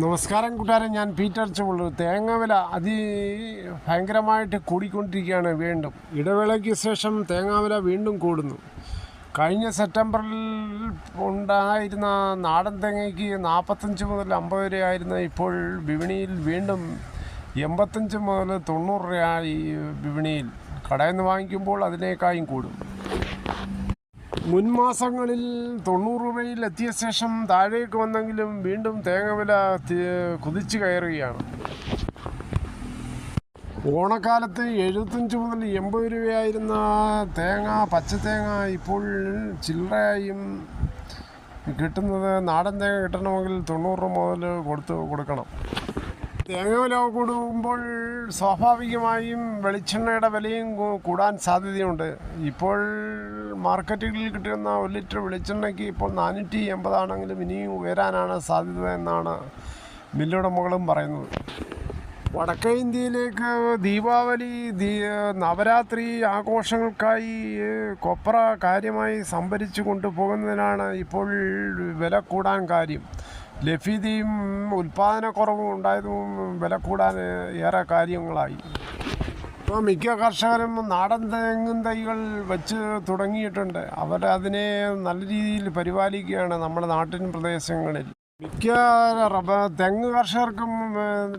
നമസ്കാരം കൂട്ടുകാരൻ ഞാൻ പീറ്റർ ചുള്ളു തേങ്ങ വില അതി ഭയങ്കരമായിട്ട് കൂടിക്കൊണ്ടിരിക്കുകയാണ് വീണ്ടും. ഇടവേളയ്ക്ക് ശേഷം തേങ്ങാ വില വീണ്ടും കൂടുന്നു. കഴിഞ്ഞ സെപ്റ്റംബറിൽ ഉണ്ടായിരുന്ന നാടൻ തേങ്ങയ്ക്ക് നാൽപ്പത്തഞ്ച് മുതൽ അമ്പത് രൂപയായിരുന്ന ഇപ്പോൾ വിപണിയിൽ വീണ്ടും എൺപത്തഞ്ച് മുതൽ തൊണ്ണൂറ് രൂപയായി വിപണിയിൽ. കടയിൽ നിന്ന് വാങ്ങിക്കുമ്പോൾ അതിനേക്കായും കൂടും. മുൻമാസങ്ങളിൽ തൊണ്ണൂറ് രൂപയിൽ എത്തിയ ശേഷം താഴേക്ക് വന്നെങ്കിലും വീണ്ടും തേങ്ങ വില കുതിച്ചു കയറുകയാണ്. ഓണക്കാലത്ത് എഴുപത്തഞ്ച് മുതൽ എൺപത് രൂപയായിരുന്ന തേങ്ങ പച്ചത്തേങ്ങ ഇപ്പോൾ ചില്ലറയായും കിട്ടുന്നത് നാടൻ തേങ്ങ കിട്ടണമെങ്കിൽ തൊണ്ണൂറ് മുതൽ കൊടുത്ത് കൊടുക്കണം. തേങ്ങ വില കൂടുമ്പോൾ സ്വാഭാവികമായും വെളിച്ചെണ്ണയുടെ വിലയും കൂടാൻ സാധ്യതയുണ്ട്. ഇപ്പോൾ മാർക്കറ്റുകളിൽ കിട്ടുന്ന ഒരു ലിറ്റർ വെളിച്ചെണ്ണയ്ക്ക് ഇപ്പോൾ നാനൂറ്റി എൺപതാണെങ്കിലും ഇനിയും ഉയരാനാണ് സാധ്യത എന്നാണ് മില്ലുടമകളും പറയുന്നത്. വടക്കേ ഇന്ത്യയിലേക്ക് ദീപാവലി ദീ നവരാത്രി ആഘോഷങ്ങൾക്കായി കൊപ്ര കാര്യമായി സംഭരിച്ചു കൊണ്ടുപോകുന്നതിനാണ് ഇപ്പോൾ വില കൂടാൻ കാര്യം. ലഭ്യതയും ഉൽപ്പാദനക്കുറവും ഉണ്ടായതും വില കൂടാൻ ഏറെ കാര്യങ്ങളായി. ഇപ്പോൾ മിക്ക കർഷകരും നാടൻ തെങ്ങും തൈകൾ വെച്ച് തുടങ്ങിയിട്ടുണ്ട്. അവർ അതിനെ നല്ല രീതിയിൽ പരിപാലിക്കുകയാണ് നമ്മുടെ നാട്ടിൻ പ്രദേശങ്ങളിൽ. മിക്ക റബ്ബർ തെങ്ങ് കർഷകർക്കും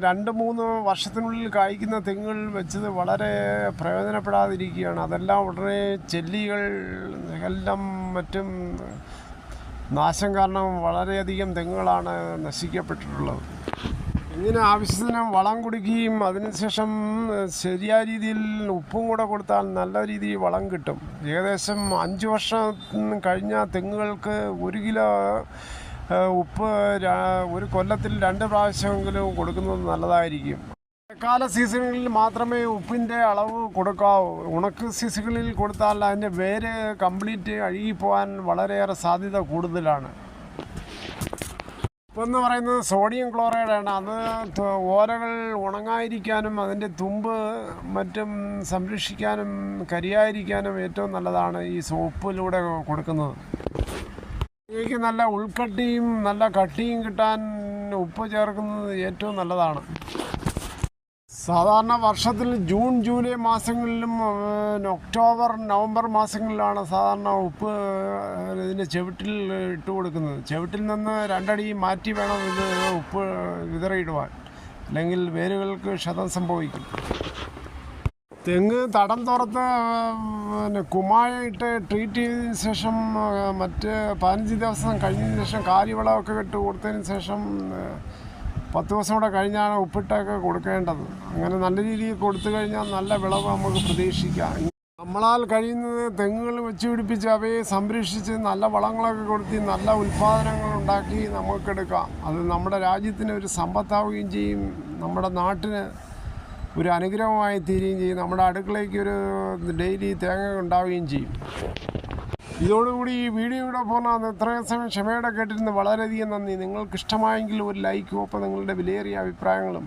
രണ്ട് മൂന്ന് വർഷത്തിനുള്ളിൽ കായ്ക്കുന്ന തെങ്ങുകൾ വെച്ചത് വളരെ പ്രയോജനപ്പെടാതിരിക്കുകയാണ്. അതെല്ലാം ഉടനെ ചെല്ലികൾ എല്ലാം മറ്റും നാശം കാരണം വളരെയധികം തെങ്ങുകളാണ് നശിക്കപ്പെട്ടിട്ടുള്ളത്. ഇങ്ങനെ ആവശ്യത്തിന് വളം കുടിക്കുകയും അതിനുശേഷം ശരിയായ രീതിയിൽ ഉപ്പും കൂടെ കൊടുത്താൽ നല്ല രീതിയിൽ വളം കിട്ടും. ഏകദേശം അഞ്ച് വർഷം കഴിഞ്ഞ തെങ്ങുകൾക്ക് ഒരു കിലോ ഉപ്പ് ഒരു കൊല്ലത്തിൽ രണ്ട് പ്രാവശ്യമെങ്കിലും കൊടുക്കുന്നത് നല്ലതായിരിക്കും. മഴക്കാല സീസണുകളിൽ മാത്രമേ ഉപ്പിന്റെ അളവ് കൊടുക്കാവൂ ഉണക്ക് സീസണുകളിൽ കൊടുത്താൽ അതിന്റെ വേര് കംപ്ലീറ്റ് അഴുകിപ്പോകാൻ വളരെയേറെ സാധ്യത കൂടുതലാണ്. ഉപ്പെന്ന് പറയുന്നത് സോഡിയം ക്ലോറൈഡാണ് അത് ഓലകൾ ഉണങ്ങാതിരിക്കാനും അതിന്റെ തുമ്പ് മറ്റും സംരക്ഷിക്കാനും കരിയായിരിക്കാനും ഏറ്റവും നല്ലതാണ് ഈ സോപ്പിലൂടെ കൊടുക്കുന്നത്. എനിക്ക് നല്ല ഉൾക്കട്ടിയും നല്ല കട്ടിയും കിട്ടാൻ ഉപ്പ് ചേർക്കുന്നത് ഏറ്റവും നല്ലതാണ്. സാധാരണ വർഷത്തിൽ ജൂൺ ജൂലൈ മാസങ്ങളിലും ഒക്ടോബർ നവംബർ മാസങ്ങളിലാണ് സാധാരണ ഉപ്പ് ഇതിന്റെ ചെവിട്ടിൽ ഇട്ട് കൊടുക്കുന്നത്. ചെവിട്ടിൽ നിന്ന് രണ്ടടി മാറ്റി വേണം ഇത് ഉപ്പ് വിതറിയിടുവാൻ. അല്ലെങ്കിൽ വേരുകൾക്ക് ക്ഷതം സംഭവിക്കും. തെങ്ങ് തടം തുറത്ത് പിന്നെ കുമ്മായിട്ട് ട്രീറ്റ് ചെയ്തതിന് ശേഷം മറ്റ് പതിനഞ്ച് ദിവസം കഴിഞ്ഞതിന് ശേഷം കാലിവളമൊക്കെ ഇട്ട് കൊടുത്തതിന് ശേഷം പത്ത് ദിവസം കൂടെ കഴിഞ്ഞാണ് ഉപ്പിട്ടൊക്കെ കൊടുക്കേണ്ടത്. അങ്ങനെ നല്ല രീതിയിൽ കൊടുത്തു കഴിഞ്ഞാൽ നല്ല വിളവ് നമുക്ക് പ്രതീക്ഷിക്കാം. നമ്മളാൽ കഴിയുന്നത് തെങ്ങുകൾ വെച്ച് പിടിപ്പിച്ച് അവയെ സംരക്ഷിച്ച് നല്ല വളങ്ങളൊക്കെ കൊടുത്തി നല്ല ഉൽപ്പാദനങ്ങൾ ഉണ്ടാക്കി നമുക്കെടുക്കാം അത് നമ്മുടെ രാജ്യത്തിന് ഒരു സമ്പത്താവുകയും ചെയ്യും. നമ്മുടെ നാട്ടിന് ഒരു അനുഗ്രഹമായി തീരുകയും ചെയ്യും. നമ്മുടെ അടുക്കളയ്ക്ക് ഒരു ഡെയിലി തേങ്ങ ഉണ്ടാവുകയും ചെയ്യും. ഇതോടുകൂടി ഈ വീഡിയോ ഇവിടെ പോകുന്ന ഇത്രയും സമയം ക്ഷമയോടെ കേട്ടിരുന്നു വളരെയധികം നന്ദി. നിങ്ങൾക്ക് ഇഷ്ടമായെങ്കിൽ ഒരു ലൈക്കും ഒപ്പം നിങ്ങളുടെ വിലയേറിയ അഭിപ്രായങ്ങളും